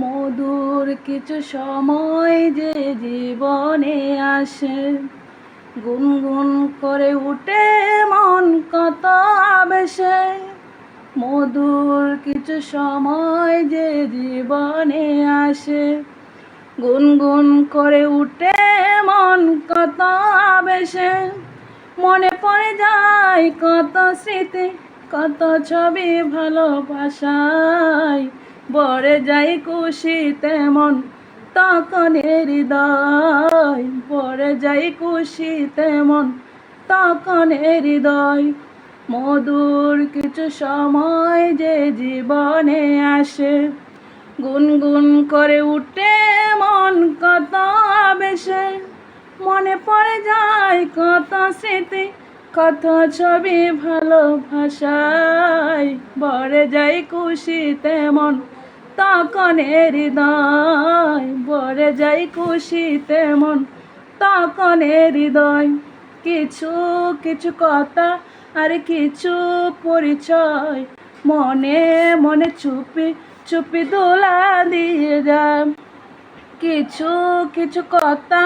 মধুর কিছু সময় যে জীবনে আসে। গুনগুন করে উঠে মন কত আবেশে। মধুর কিছু সময় যে জীবনে আসে। গুনগুন করে উঠে মন কত আবেশে। মনে পড়ে যায় কত স্মৃতি, কত ছবি ভালোবাসায়। বরে যাই খুশি তেমন তখন হৃদয়। বরে যাই খুশি তেমন তখন হৃদয়। মধুর কিছু সময় যে জীবনে আসে, গুনগুন করে উঠে মন কত আবেশে। মনে পড়ে যায় কত স্মৃতি, কত ছবি ভালোবাসায়। বরে যাই খুশি তেমন তখন হৃদয় বরে যাই খুশি তেমন তখন হৃদয়, কিছু কিছু কথা আর কিছু পরিচয়। মনে মনে চুপি চুপি দোলা দিয়ে যায়। কিছু কিছু কথা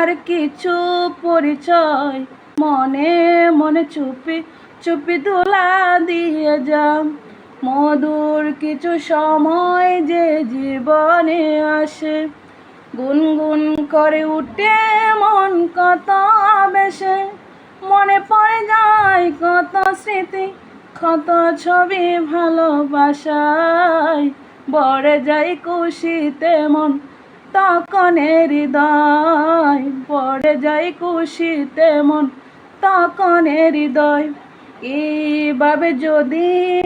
আর কিছু পরিচয়। মনে মনে চুপি চুপি দোলা দিয়ে যাও মধুর কিছু সময় যে জীবনে আসে। গুনগুন করে উঠে মন কত বেশে। মনে পড়ে যায় কত স্মৃতি, কত ছবি ভালোবাসায়। বড়ে যাই খুশিতে মন, তখন হৃদয়। পড়ে যাই খুশিতে মন, তখন হৃদয়। এইভাবে যদি